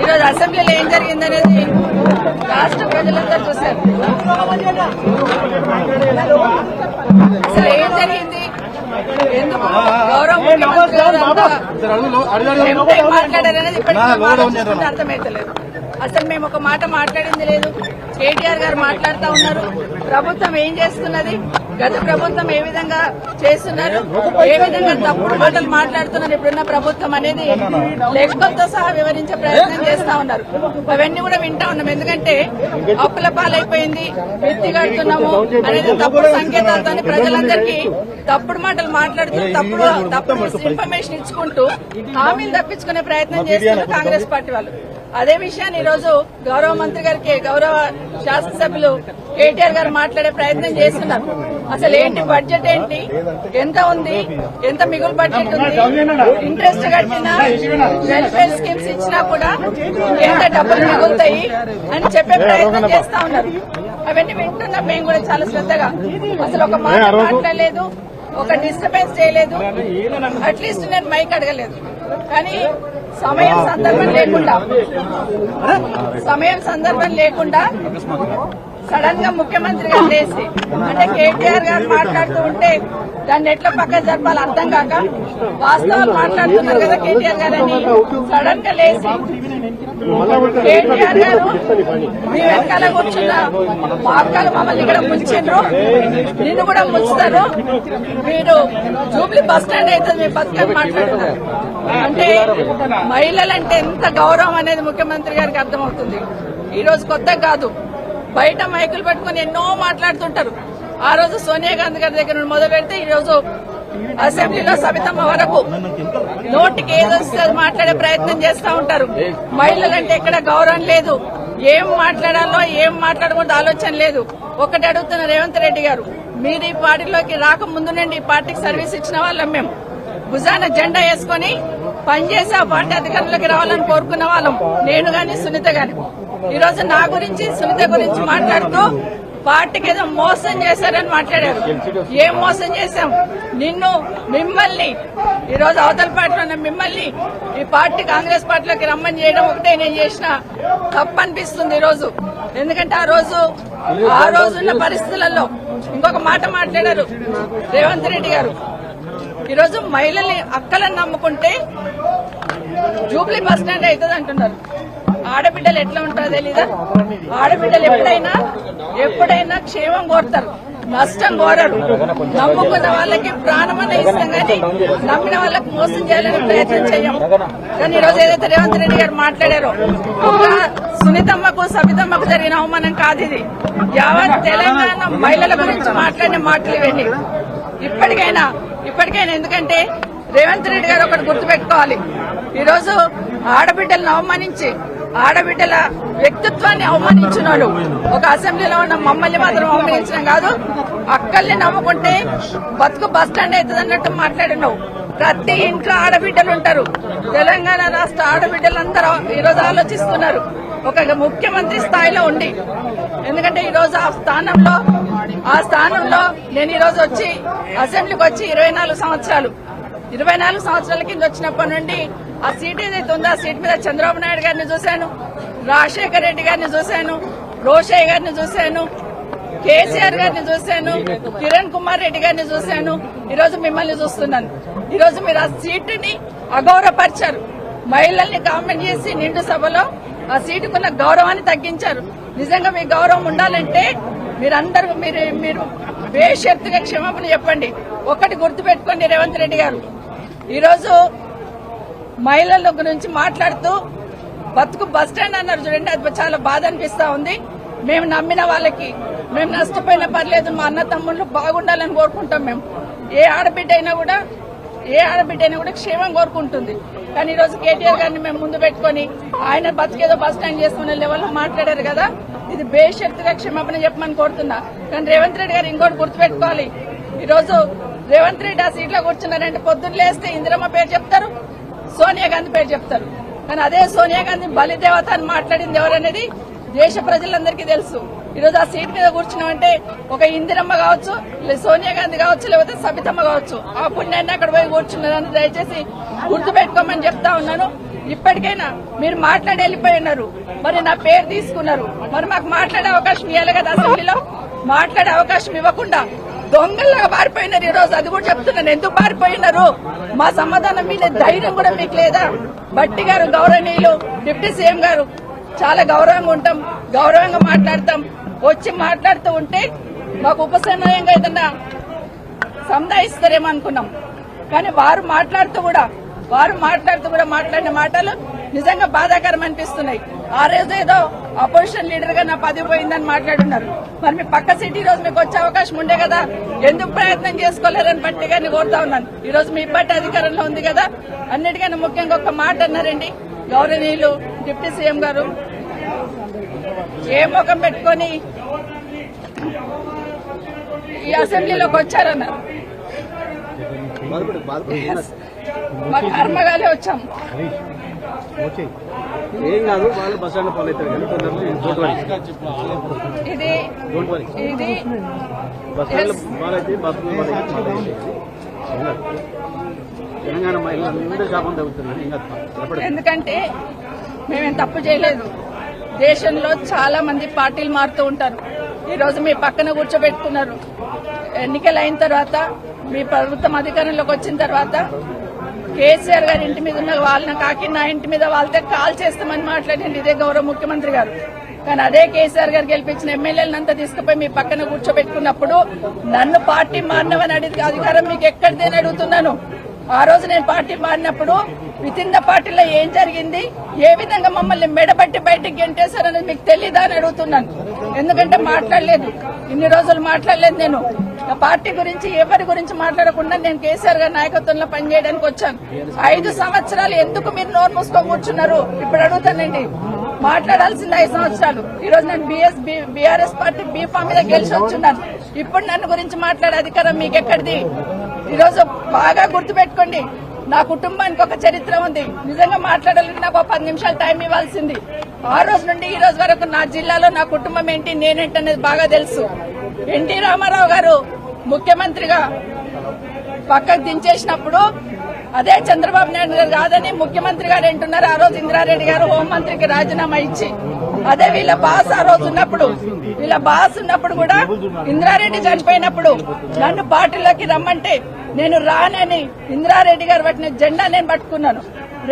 ఈరోజు అసెంబ్లీలో ఏం జరిగిందనేది రాష్ట్ర ప్రజలందరూ చూశారు. అసలు ఏం జరిగింది? ఎందుకు గౌరవ ముఖ్యమంత్రి మాట్లాడారనేది ఇప్పటికీ అర్థమైతలేదు. అసలు మేము ఒక మాట మాట్లాడింది లేదు. కేటీఆర్ గారు మాట్లాడుతూ ఉన్నారు. ప్రభుత్వం ఏం చేస్తున్నది గత ప్రభుత్వం ఏ విధంగా చేస్తున్నారు? ఏ విధంగా తప్పుడు మాటలు మాట్లాడుతున్నారు? ఇప్పుడున్న ప్రభుత్వం అనేది లెక్కలతో సహా వివరించే ప్రయత్నం చేస్తా ఉన్నారు. అవన్నీ కూడా వింటా ఉన్నాం. ఎందుకంటే అప్పుల పాలైపోయింది వ్యక్తి కడుతున్నాము అనేది తప్పుడు సంకేతాలతో ప్రజలందరికీ తప్పుడు మాటలు మాట్లాడుతూ తప్పుడు తప్పుడు ఇన్ఫర్మేషన్ ఇచ్చుకుంటూ హామీలు తప్పించుకునే ప్రయత్నం చేస్తున్నారు కాంగ్రెస్ పార్టీ వాళ్ళు. అదే విషయాన్ని ఈ రోజు గౌరవ మంత్రి గారికి గౌరవ శాసనసభ్యులు కేటీఆర్ గారు మాట్లాడే ప్రయత్నం చేస్తున్నారు. అసలు ఏంటి బడ్జెట్ ఏంటి? ఎంత ఉంది? ఎంత మిగులు బడ్జెట్ ఉంది? ఇంట్రెస్ట్ కట్టినా వెల్ఫేర్ స్కీమ్స్ ఇచ్చినా కూడా ఎంత డబ్బులు మిగులుతాయి అని చెప్పే ప్రయత్నం చేస్తా ఉన్నారు. అవన్నీ వింటున్నాం మేము కూడా చాలా శ్రద్ధగా. అసలు ఒక మాట మాట్లాడలేదు ఒక డిస్టర్బెన్స్ చేయలేదు. అట్లీస్ట్ నేను మైక్ అడగలేదు. కానీ సమయం సందర్భం లేకుండా. సమయం సందర్భం లేకుండా సడన్గా ముఖ్యమంత్రి గారు లేచి అంటే కేటీఆర్ గారు మాట్లాడుతూ ఉంటే దాన్ని ఎట్లా పక్క జరపాలి అర్థం కాక వాస్తవాలు మాట్లాడుతున్నారు కదా కేటీఆర్ గారని సడన్గా లేచి కేటీఆర్ గారు మీ వెనకాల కూర్చున్న మా మమ్మల్ని ఇక్కడ ముంచిండ్రు. నిన్ను కూడా ముంచుతారు. మీరు జూబ్లీ బస్ స్టాండ్ అయితే మీ బతుకని మాట్లాడుతున్నారు అంటే మహిళలంటే ఎంత గౌరవం అనేది ముఖ్యమంత్రి గారికి అర్థమవుతుంది. ఈ రోజు కొత్త కాదు. బయట మైకులు పట్టుకుని ఎన్నో మాట్లాడుతుంటారు. ఆ రోజు సోనియా గాంధీ గారి దగ్గర నుండి మొదలు పెడితే ఈ రోజు అసెంబ్లీలో సబితమ్మ వరకు నోటికి ఏదొస్తే మాట్లాడే ప్రయత్నం చేస్తా ఉంటారు. మహిళలంటే ఎక్కడ గౌరవం లేదు. ఏం మాట్లాడాలో ఏం మాట్లాడకూడదు ఆలోచన లేదు. ఒకటి అడుగుతున్న రేవంత్ రెడ్డి గారు మీరు ఈ పార్టీలోకి రాకముందు నుండి ఈ పార్టీకి సర్వీస్ ఇచ్చిన వాళ్ళం మేము. భుజాన జెండా వేసుకుని పనిచేసి ఆ పార్టీ అధికారంలోకి రావాలని కోరుకున్న వాళ్ళం. నేను గాని సునీత గాని. ఈ రోజు నా గురించి సునీత గురించి మాట్లాడుతూ పార్టీకి ఏదో మోసం చేశారని మాట్లాడారు. ఏం మోసం చేశాం? నిన్ను మిమ్మల్ని ఈ రోజు అవతల పార్టీలో ఉన్న మిమ్మల్ని ఈ పార్టీ కాంగ్రెస్ పార్టీలోకి రమ్మని చేయడం ఒకటే నేను చేసిన తప్పు అనిపిస్తుంది ఈ రోజు ఎందుకంటే ఆ రోజు ఆ రోజున్న పరిస్థితులలో ఇంకొక మాట మాట్లాడారు రేవంత్ రెడ్డి గారు. ఈరోజు మహిళల్ని అక్కలను నమ్ముకుంటే జూబ్లీ బస్ స్టాండ్ అవుతుంది అంటున్నారు. ఆడబిడ్డలు ఎట్లా ఉంటారో తెలీదా? ఆడబిడ్డలు ఎప్పుడైనా ఎప్పుడైనా క్షేమం కోరుతారు నష్టం కోరరు. నమ్ముకున్న వాళ్ళకి ప్రాణం అనే ఇస్తాం కానీ నమ్మిన వాళ్ళకి మోసం చేయాలని ప్రయత్నం చేయం. కానీ ఈరోజు ఏదైతే రేవంత్ రెడ్డి గారు మాట్లాడారో సునీతమ్మకు సబితమ్మకు జరిగిన అవమానం కాదు ఇది. యావత్ తెలంగాణ మహిళల గురించి మాట్లాడిన మాటలు ఇవన్నీ. ఇప్పటికైనా ఇప్పటికైనా ఎందుకంటే రేవంత్ రెడ్డి గారు ఒకటి గుర్తుపెట్టుకోవాలి. ఈరోజు ఆడబిడ్డలను అవమానించి ఆడబిడ్డల వ్యక్తిత్వాన్ని అవమానించినాడు. ఒక అసెంబ్లీలో ఉన్న మమ్మల్ని మాత్రం అవమానించడం కాదు. అక్కల్ని నమ్ముకుంటే బతుకు బస్ స్టాండ్ అవుతుంది అన్నట్టు మాట్లాడినావు. ప్రతి ఇంట్లో ఆడబిడ్డలు ఉంటారు. తెలంగాణ రాష్ట్ర ఆడబిడ్డలందరూ ఈరోజు ఆలోచిస్తున్నారు. ఒక ముఖ్యమంత్రి స్థాయిలో ఉండి. ఎందుకంటే ఈ రోజు ఆ స్థానంలో ఆ స్థానంలో నేను ఈ రోజు వచ్చి అసెంబ్లీకి వచ్చి ఇరవై నాలుగు సంవత్సరాలు. ఇరవై నాలుగు సంవత్సరాల కింద వచ్చినప్పటి నుండి ఆ సీట్ ఏదైతే ఉందో ఆ సీట్ మీద చంద్రబాబు నాయుడు గారిని చూశాను రాజశేఖర రెడ్డి గారిని చూశాను రోషయ్య గారిని చూశాను కేసీఆర్ గారిని చూశాను కిరణ్ కుమార్ రెడ్డి గారిని చూశాను. ఈ రోజు మిమ్మల్ని చూస్తున్నాను. ఈ రోజు మీరు ఆ సీటుని అగౌరవపరిచారు. మహిళల్ని కామెంట్ చేసి నిండు సభలో ఆ సీటుకున్న గౌరవాన్ని తగ్గించారు. నిజంగా మీ గౌరవం ఉండాలంటే మీరందరూ మీరు మీరు బేషరతుగా క్షమాపణ చెప్పండి. ఒక్కటి గుర్తుపెట్టుకోండి రేవంత్ రెడ్డి గారు. ఈరోజు మహిళల గురించి మాట్లాడుతూ బతుకు బస్ స్టాండ్ అన్నారు చూడండి అది చాలా బాధ అనిపిస్తా ఉంది. మేము నమ్మిన వాళ్ళకి మేము నష్టపోయినా పర్లేదు మా అన్న తమ్ముళ్ళు బాగుండాలని కోరుకుంటాం మేము. ఏ ఆడబిడ్డ అయినా కూడా ఏ ఆడబిడ్డ అయినా కూడా క్షేమం కోరుకుంటుంది. కానీ ఈ రోజు కేటీఆర్ గారిని మేము ముందు పెట్టుకొని ఆయన బతికేదో బస్ స్టాండ్ చేసుకునే లెవెల్లో మాట్లాడారు కదా ఇది బేషరతుగా క్షమాపణ చెప్పమని కోరుతున్నా. కానీ రేవంత్ రెడ్డి గారు ఇంకోటి గుర్తుపెట్టుకోవాలి. ఈ రోజు రేవంత్ రెడ్డి ఆ సీట్లో కూర్చున్నారంటే పొద్దున్న లేస్తే ఇందిరమ్మ పేరు చెప్తారు. సోనియా గాంధీ పేరు చెప్తారు. కానీ అదే సోనియా గాంధీ బలిదేవత అని మాట్లాడింది ఎవరనేది దేశ ప్రజలందరికీ తెలుసు. ఈరోజు ఆ సీట్ మీద కూర్చున్నామంటే ఒక ఇందిరమ్మ కావచ్చు సోనియా గాంధీ కావచ్చు లేకపోతే సబితమ్మ కావచ్చు. ఆ పుణ్యాన్ని అక్కడ పోయి కూర్చున్నారని దయచేసి గుర్తుపెట్టుకోమని చెప్తా ఉన్నాను. ఇప్పటికైనా మీరు మాట్లాడి వెళ్ళిపోయి ఉన్నారు. మరి నా పేరు తీసుకున్నారు. మరి మాకు మాట్లాడే అవకాశం ఇవ్వాలి కదా అసెంబ్లీలో? మాట్లాడే అవకాశం ఇవ్వకుండా దొంగల్లాగా పారిపోయినారు. ఈరోజు అది కూడా చెప్తున్నాను. ఎందుకు పారిపోయినారు? మా సమాధానం మీద ధైర్యం కూడా మీకు లేదా? బట్టి గారు గౌరవనీయులు డిప్యూటీ సీఎం గారు చాలా గౌరవంగా ఉంటాం గౌరవంగా మాట్లాడతాం. వచ్చి మాట్లాడుతూ ఉంటే మాకు ఉపశమనంగా ఏదన్నా సంధాయిస్తారేమో అనుకున్నాం. కానీ వారు మాట్లాడుతూ కూడా వారు మాట్లాడుతూ కూడా మాట్లాడిన మాటలు నిజంగా బాధాకరం అనిపిస్తున్నాయి. ఆ రోజు ఏదో అపోజిషన్ లీడర్గా నా పదవి పోయిందని మాట్లాడున్నారు. మరి మీ పక్క సిటీ రోజు మీకు వచ్చే అవకాశం ఉండే కదా? ఎందుకు ప్రయత్నం చేసుకోలేరని బట్టి గారిని కోరుతా ఉన్నాను. ఈ రోజు మీ బట్టి అధికారంలో ఉంది కదా? అన్నిటికన్నా ముఖ్యంగా ఒక మాట అన్నారండి. గౌరవనీయులు డిప్యూటీ సీఎం గారు ఏ ముఖం పెట్టుకొని ఈ అసెంబ్లీలోకి వచ్చారన్నారు? మా కర్మగాలే వచ్చాం. ఏం కాదు వాళ్ళు బస్ స్టాండ్ అవుతారు ఇది ఇది బస్ స్టాండ్ అయితే బస్. తెలంగాణ శాపం తగ్గుతున్నారు. ఎందుకంటే మేమేం తప్పు చేయలేదు. దేశంలో చాలా మంది పార్టీలు మారుతూ ఉంటారు. ఈ రోజు మీ పక్కన కూర్చోబెట్టుకున్నారు. ఎన్నికలు అయిన తర్వాత మీ ప్రభుత్వం అధికారంలోకి వచ్చిన తర్వాత కేసీఆర్ గారి ఇంటి మీద ఉన్న వాళ్ళని కాకి నా ఇంటి మీద వాళ్ళతో కాల్ చేస్తామని మాట్లాడండి ఇదే గౌరవ ముఖ్యమంత్రి గారు. కానీ అదే కేసీఆర్ గారు గెలిపించిన ఎమ్మెల్యేలంతా తీసుకుపోయి మీ పక్కన కూర్చోబెట్టుకున్నప్పుడు నన్ను పార్టీ మారినవని అడిగి అధికారం మీకు ఎక్కడిదని అడుగుతున్నాను. ఆ రోజు నేను పార్టీ మారినప్పుడు విత్ ఇన్ ద పార్టీలో ఏం జరిగింది? ఏ విధంగా మమ్మల్ని మెడబట్టి బయటికి గెంటేశారనేది మీకు తెలీదా అని అడుగుతున్నాను. ఎందుకంటే మాట్లాడలేదు. ఇన్ని రోజులు మాట్లాడలేదు నేను. పార్టీ గురించి ఎవరి గురించి మాట్లాడకుండా నేను కేసీఆర్ గారి నాయకత్వంలో పనిచేయడానికి వచ్చాను. ఐదు సంవత్సరాలు ఎందుకు మీరు నోరు మూసుకొని కూర్చున్నారు? ఇప్పుడు అడుగుతానండి. మాట్లాడాల్సింది ఐదు సంవత్సరాలు. ఈ రోజు నేను బిఎస్ బీఆర్ఎస్ పార్టీ బీఫామ్ మీద గెలిచి వచ్చున్నాను. ఇప్పుడు నన్ను గురించి మాట్లాడే అధికారం మీకు ఎక్కడిది? ఈరోజు బాగా గుర్తుపెట్టుకోండి. నా కుటుంబానికి ఒక చరిత్ర ఉంది. నిజంగా మాట్లాడాలంటే నాకు ఒక పది నిమిషాలు టైం ఇవ్వాల్సింది. ఆ రోజు నుండి ఈ రోజు వరకు నా జిల్లాలో నా కుటుంబం ఏంటి నేనేంటి అనేది బాగా తెలుసు. ఎన్టీ రామారావు గారు ముఖ్యమంత్రిగా పక్కకు దించేసినప్పుడు అదే చంద్రబాబు నాయుడు గారు కాదని ముఖ్యమంత్రి గారు అంటున్నారు. ఆ రోజు ఇందిరారెడ్డి గారు హోంమంత్రికి రాజీనామా ఇచ్చి అదే వీళ్ళ బాస్ ఆ రోజు ఉన్నప్పుడు వీళ్ళ బాస్ ఉన్నప్పుడు కూడా ఇందిరారెడ్డి చనిపోయినప్పుడు నన్ను పార్టీలోకి రమ్మంటే నేను రానని ఇందిరారెడ్డి గారు పట్టిన జెండా నేను పట్టుకున్నాను.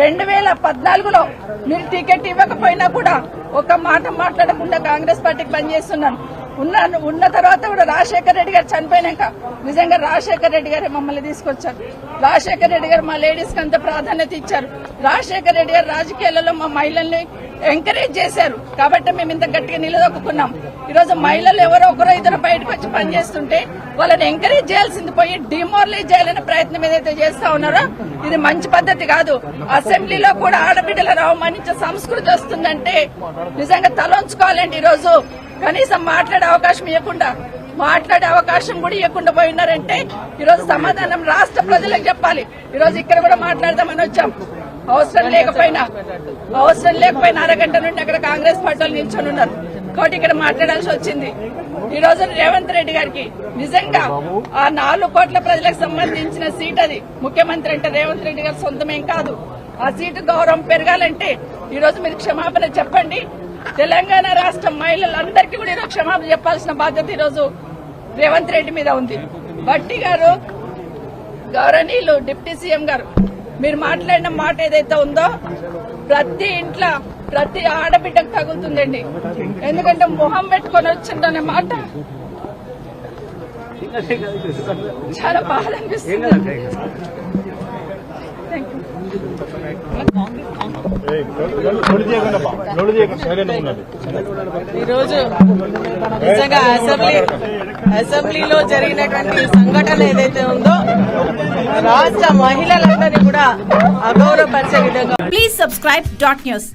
రెండు వేల పద్నాలుగులో మీరు టికెట్ ఇవ్వకపోయినా కూడా ఒక మాట మాట్లాడకుండా కాంగ్రెస్ పార్టీకి పనిచేస్తున్నాను. ఉన్నాను ఉన్న తర్వాత కూడా రాజశేఖర రెడ్డి గారు చనిపోయినాక నిజంగా రాజశేఖర రెడ్డి గారే మమ్మల్ని తీసుకొచ్చారు. రాజశేఖర రెడ్డి గారు మా లేడీస్కి అంత ప్రాధాన్యత ఇచ్చారు. రాజశేఖర రెడ్డి గారు రాజకీయాలలో మా మహిళల్ని ఎంకరేజ్ చేశారు. కాబట్టి మేము ఇంత గట్టిగా నిలదొక్కున్నాం. ఈరోజు మహిళలు ఎవరో ఒకరో ఇద్దరు బయటకు వచ్చి పనిచేస్తుంటే వాళ్ళని ఎంకరేజ్ చేయాల్సింది పోయి డిమోరలైజ్ చేయాలనే ప్రయత్నం ఏదైతే చేస్తా ఉన్నారో ఇది మంచి పద్ధతి కాదు. అసెంబ్లీలో కూడా ఆడబిడ్డలను అవమానించే సంస్కృతి వస్తుందంటే నిజంగా తలంచుకోవాలండి ఈరోజు. కనీసం మాట్లాడే అవకాశం ఇవ్వకుండా మాట్లాడే అవకాశం కూడా ఇవ్వకుండా పోయినారంటే ఈరోజు సమాధానం రాష్ట్ర ప్రజలకు చెప్పాలి. ఈరోజు ఇక్కడ కూడా మాట్లాడదామని వచ్చాం. అవసరం లేకపోయినా అవసరం లేకపోయినా అరగంట నుండి అక్కడ కాంగ్రెస్ పార్టీలు నిల్చొని ఉన్నారు. కాబట్టి ఇక్కడ మాట్లాడాల్సి వచ్చింది. ఈ రోజు రేవంత్ రెడ్డి గారికి నిజంగా ఆ నాలుగు కోట్ల ప్రజలకు సంబంధించిన సీట్ అది. ముఖ్యమంత్రి అంటే రేవంత్ రెడ్డి గారు సొంతమేం కాదు. ఆ సీటు గౌరవం పెరగాలంటే ఈ రోజు మీరు క్షమాపణ చెప్పండి. తెలంగాణ రాష్ట్ర మహిళలందరికీ కూడా ఈరోజు క్షమాపణ చెప్పాల్సిన బాధ్యత ఈరోజు రేవంత్ రెడ్డి మీద ఉంది. బట్టి గారు గౌరవనీయులు డిప్యూటీ సీఎం గారు మీరు మాట్లాడిన మాట ఏదైతే ఉందో ప్రతి ఇంట్లో ప్రతి ఆడబిడ్డకు తగులుతుందండి. ఎందుకంటే మొహం పెట్టుకొని వచ్చిందనే మాట చాలా బాధ అనిపిస్తుంది కాదు ఏం కాదు. థ్యాంక్ యూ ఈరోజు నిజంగా అసెంబ్లీ అసెంబ్లీలో జరిగినటువంటి సంఘటన ఏదైతే ఉందో రాష్ట్ర మహిళలందరినీ కూడా అగౌరవపరిచే విధంగా ప్లీజ్ సబ్స్క్రైబ్ డాట్ న్యూస్